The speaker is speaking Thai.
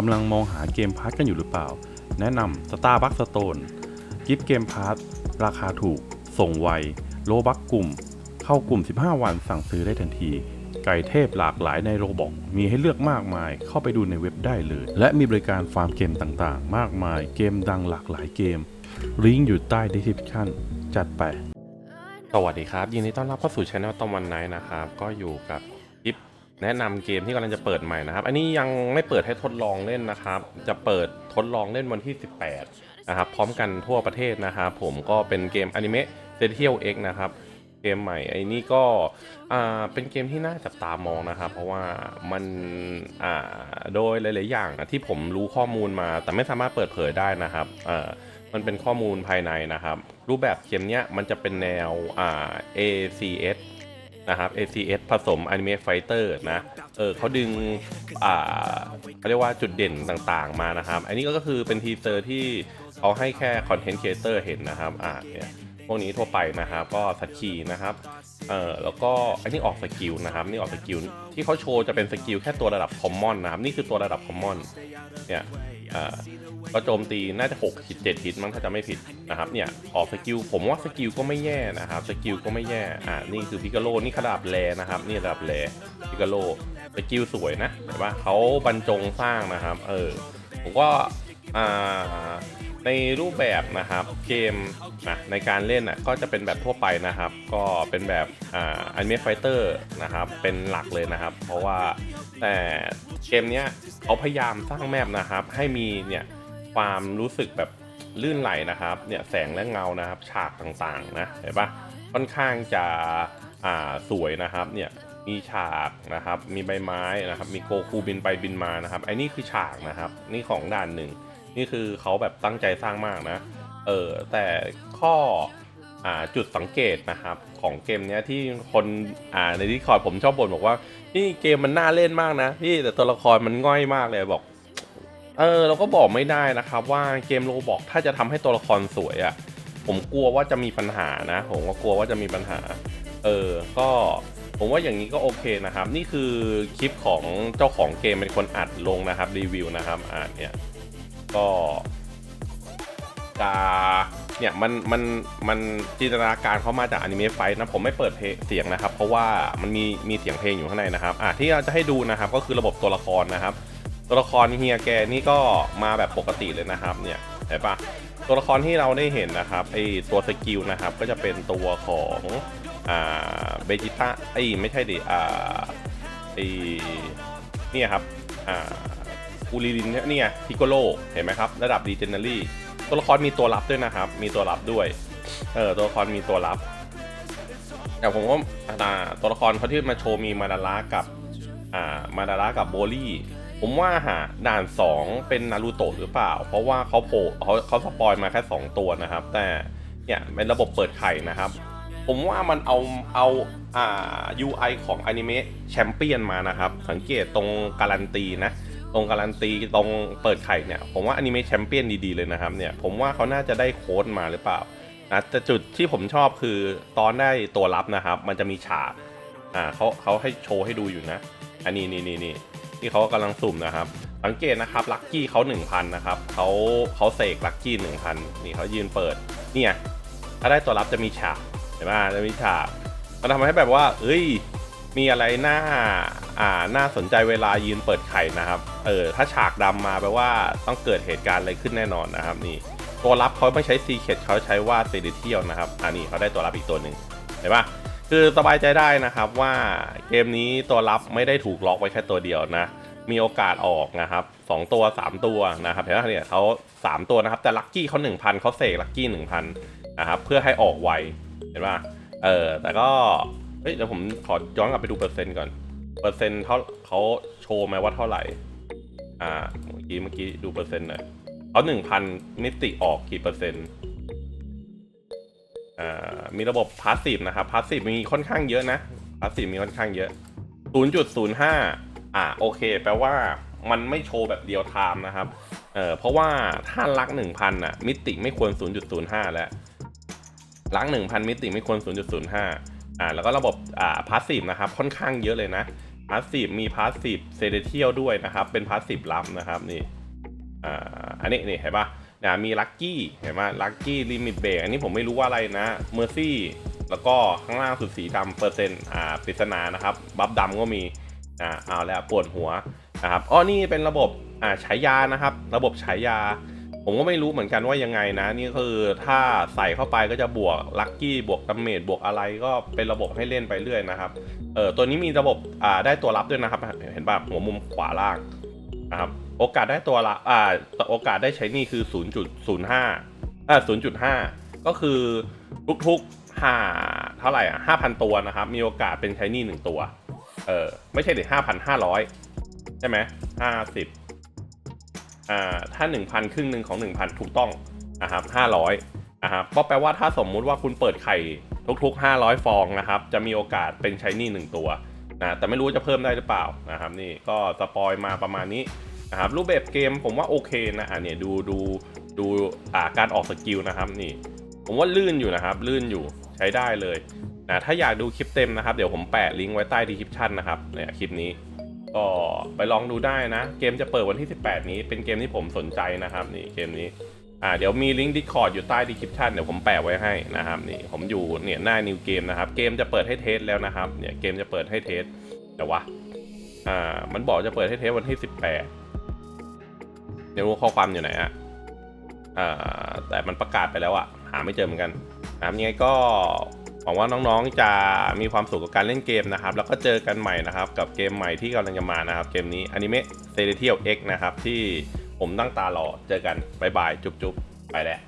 กำลังมองหาเกมพาร์ทกันอยู่หรือเปล่า แนะนำ Starbucks Stone กิฟต์เกมพาร์ทราคาถูก ส่งไว โลบักกลุ่ม เข้ากลุ่ม 15 วันสั่งซื้อได้ทันที ไก่เทพหลากหลายในโรบอกมีให้เลือกมากมาย เข้าไปดูในเว็บได้เลย และมีบริการฟาร์มเกมต่างๆ มากมาย เกมดังหลากหลายเกม ลิงก์อยู่ใต้ description จัดไป สวัสดีครับ ยินดีต้อนรับเข้าสู่ช anel ตะวันไนท์นะครับ ก็อยู่กับคลิป แนะนำเกมที่กำลังจะเปิดใหม่นะครับ อันนี้ยังไม่เปิดให้ทดลองเล่นนะครับ จะเปิดทดลองเล่นวันที่ 18 นะครับ พร้อมกันทั่วประเทศนะครับผมก็เป็นเกมอนิเมะเซเทียลเอ็กนะครับ เกมใหม่ไอ้นี่ก็เป็นเกมที่น่าจับตามองนะครับ เพราะว่ามันโดยหลาย ๆ อย่างที่ผมรู้ข้อมูลมา แต่ไม่สามารถเปิดเผยได้นะครับมันเป็นข้อมูลภายในนะครับ รูปแบบเกมเนี้ยมันจะเป็นแนว ACS นะครับ ACS ผสม Anime Fighter นะ เออเขาดึง อ่าเขาเรียกว่าจุดเด่นต่างๆมานะครับ อันนี้ก็คือเป็นทีเซอร์ที่เขาให้แค่คอนเทนต์ครีเอเตอร์เห็นนะครับ อ่าเนี่ยพวกนี้ทั่วไปนะครับ ก็สัตคีนะครับ เออแล้วก็อันนี้ออกสกิลนะครับ นี่ออกสกิลที่เขาโชว์จะเป็นสกิลแค่ตัวระดับคอมมอนนะครับ นี่คือตัวระดับคอมมอน เนี่ย อ่าก็โจมตีน่าจะ6ฮิต7ฮิตมั้งถ้าจะไม่ผิดนะครับเนี่ยออกสกิลผมว่าสกิลก็ไม่แย่นะครับสกิลก็ไม่แย่อ่านี่คือพิกาโลนี่ขนาดแลนะครับนี่ระดับแลพิกาโลสกิลสวยนะเห็นปะเขาบรรจงสร้างนะครับ เออผมก็อ่า ในรูปแบบนะครับเกมนะในการเล่นอะก็จะเป็นแบบทั่วไปนะครับ ก็เป็นแบบอ่าอนิเมะไฟเตอร์นะครับเป็นหลักเลยนะครับ เพราะว่าแต่เกมเนี้ยเขาพยายามสร้างแมปนะครับ ให้มีเนี่ยความรู้สึกแบบลื่นไหลนะครับเนี่ยแสงและเงานะครับฉากต่างๆนะเห็นปะค่อนข้างจะอ่าสวยนะครับเนี่ยมีฉากนะครับมีใบไม้นะครับมีโกคูบินไปบินมานะครับไอ้นี่คือฉากนะครับนี่ของด่านหนึ่ง นี่คือเขาแบบตั้งใจสร้างมากนะ เออแต่ข้ออ่าจุดสังเกตนะครับของเกมเนี้ยที่คนอ่าในดิคอร์ดผมชอบบ่นบอกว่านี่เกมมันน่าเล่นมากนะพี่แต่ตัวละครมันง่อยมากเลยบอก เออเราก็บอกไม่ได้นะครับ ว่าเกมโรบอกถ้าจะทำให้ตัวละครสวยอะ่ะผมกลัวว่าจะมีปัญหานะผมก็กลัวว่าจะมีปัญหา เออก็ผมว่าอย่างนี้ก็โอเคนะครับ นี่คือคลิปของเจ้าของเกมเป็นคนอัดลงนะครับรีวิวนะครับอ่านเนี่ย ก็จะเนี่ยมันมันมันจินตนาการเข้ามาจากอนิเมะไฟท์นะผมไม่เปิดเพลงเสียงนะครับ เพราะว่ามันมีมีเสียงเพลงอยู่ข้างในนะครับอะที่เราจะให้ดูนะครับก็คือระบบตัวละครนะครับ ตัวละครเฮียแกนี่ก็มาแบบปกติเลยนะครับเนี่ยเห็นปะตัวละครที่เราได้เห็นนะครับไอตัวสกิลนะครับก็จะเป็นตัวของอ่าเบจิต้าไอไม่ใช่ดิอ่าไอเนี่ยครับอ่า อูริลินเนี่ยนี่ไงพิโกโลเห็นไหมครับ ระดับดีเจเนอรี่ตัวละครมีตัวรับด้วยนะครับ มีตัวรับด้วย เออตัวละครมีตัวรับ แต่ผมว่าอ่าตัวละครเขาที่มาโชว์มีมาดาระกับ อ่ามาดาระกับโบลี่ผมว่าหาด่าน 2 เป็นนารูโตะหรือเปล่า เพราะว่าเขาโผล่เขาเขาสปอยมาแค่ 2 ตัวนะครับ แต่เนี่ยเป็นระบบเปิดไข่นะครับ ผมว่ามันเอาเอาอ่า UI ของอนิเมะแชมเปี้ยนมานะครับ สังเกตตรงการันตีนะ ตรงการันตีตรงเปิดไข่เนี่ย ผมว่าอนิเมะแชมเปี้ยนดีๆเลยนะครับเนี่ย ผมว่าเขาน่าจะได้โค้ดมาหรือเปล่านะแต่จุดที่ผมชอบคือตอนได้ตัวรับนะครับ มันจะมีฉากอ่าเขาเขาให้โชว์ให้ดูอยู่นะ อันนี้นี่นี่นี่ที่เขากำลังสุ่มนะครับ สังเกตนะครับลัคกี้เขา1,000นะครับเขาเขาเสกลัคกี้1,000นี่เขายืนเปิดเนี่ยถ้าได้ตัวรับจะมีฉากเห็นไหมจะมีฉากมันทำให้แบบว่า เอ้ย มีอะไรหน่า อ่าน่าสนใจเวลายืนเปิดไข่นะครับ เออถ้าฉากดำมาแปลว่าต้องเกิดเหตุการณ์อะไรขึ้นแน่นอนนะครับนี่ตัวรับเขาไม่ใช้ซีเคทเขาใช้ว่าเซดิเทียลนะครับอ่านี่เขาได้ตัวรับอีกตัวหนึ่งเห็นปะคือสบายใจได้นะครับว่าเกมนี้ตัวรับไม่ได้ถูกล็อกไว้แค่ตัวเดียวนะ มีโอกาสออกนะครับสองตัวสามตัวนะครับเห็นไหมเนี่ยเขาสามตัวนะครับ แต่ลัคกี้เขาหนึ่งพันเขาเสกลัคกี้หนึ่งพันนะครับเพื่อให้ออกไวเห็นปะเออแต่ก็เฮ้ยเดี๋ยวผมขอย้อนกลับไปดูเปอร์เซ็นต์ก่อน เปอร์เซ็นต์เท่าเขาโชว์ไหมว่าเท่าไหร่ อ่า เมื่อกี้เมื่อกี้ดูเปอร์เซ็นต์หน่อยเขาหนึ่งพันมิติออกกี่เปอร์เซ็นต์ อ่า มีระบบพาสซีฟนะครับพาสซีฟมีค่อนข้างเยอะนะพาสซีฟมีค่อนข้างเยอะ0.05อ่า โอเค แปลว่ามันไม่โชว์แบบเดียวไทม์นะครับ เออเพราะว่าถ้าลัก1,000อะ มิติไม่ควร 0.05 แล้วลัก1,000มิติไม่ควร 0.05อ่า แล้วก็ระบบอ่าพาสซีฟนะครับ ค่อนข้างเยอะเลยนะ พาสซีฟมีพาสซีฟเซเดเทียลด้วยนะครับ เป็นพาสซีฟลับนะครับนี่อ่าอันนี้นี่เห็นปะเนี่ยมีลัคกี้เห็นไหมลัคกี้ลิมิตเบรกอันนี้ผมไม่รู้ว่าอะไรนะเมอร์ซี่แล้วก็ข้างล่างสุดสีดำเปอร์เซ็นต์อ่าปริศนานะครับ บัฟดำก็มีอ่าเอาแล้วปวดหัวนะครับอ๋อนี่เป็นระบบอ่าฉายานะครับ ระบบฉายา ผมก็ไม่รู้เหมือนกันว่ายังไงนะ นี่คือถ้าใส่เข้าไปก็จะบวกลัคกี้บวกดาเมจบวกอะไรก็เป็นระบบให้เล่นไปเรื่อยนะครับเออตัวนี้มีระบบอ่าได้ตัวรับด้วยนะครับ เห็นป่ะหัวมุมขวาล่างนะครับโอกาสได้ตัวละอ่าโอกาสได้ใช้นี่คือ 0.05อ่า0.5 ก็คือทุกๆห้าเท่าไหร่อะ5,000 ตัวนะครับ มีโอกาสเป็นใช้นี่หนึ่งตัว เออไม่ใช่เดี๋ยว5,500 ใช่ไหม50 อ่าถ้า 1,000 ครึ่งหนึ่งของ 1,000 ถูกต้องนะครับ500นะครับก็แปลว่าถ้าสมมุติว่าคุณเปิดไข่ทุกๆ 500 ฟองนะครับจะมีโอกาสเป็นใช้นี่หนึ่งตัวนะแต่ไม่รู้จะเพิ่มได้หรือเปล่านะครับนี่ก็สปอยมาประมาณนี้นะครับรูปแบบเกมผมว่าโอเคนะอะเนี่ยดูดูดูอ่าการออกสกิลนะครับนี่ ผมว่าลื่นอยู่นะครับ ลื่นอยู่ใช้ได้เลยนะถ้าอยากดูคลิปเต็มนะครับ เดี๋ยวผมแปะลิงก์ไว้ใต้ดีคริปชันนะครับเนี่ยคลิปนี้ ก็ไปลองดูได้นะ เกมจะเปิดวันที่ 18 นี้เป็นเกมที่ผมสนใจนะครับนี่เกมนี้อ่าเดี๋ยวมีลิงก์ Discord อยู่ใต้ดีคริปชันเดี๋ยวผมแปะไว้ให้นะครับนี่ผมอยู่เนี่ยหน้านิวเกมนะครับเกมจะเปิดให้เทสแล้วนะครับเนี่ยเกมจะเปิดให้เทสแต่ว่าอ่ามันบอกจะเปิดให้เทสวันที่ 18เดี๋ยวรู้ข้อความอยู่ไหนอะอ่าแต่มันประกาศไปแล้วอะหาไม่เจอเหมือนกันนะครับยังไงก็ วังว่าน้องๆจะมีความสุขกับการเล่นเกมนะครับ แล้วก็เจอกันใหม่นะครับ กับเกมใหม่ที่กำลังจะมานะครับ เกมนี้อนิเมะเซเ t เทียล X นะครับ ที่ผมตั้งตารอเจอกัน บ๊ายบาย จุ๊บๆ ไปแล้ว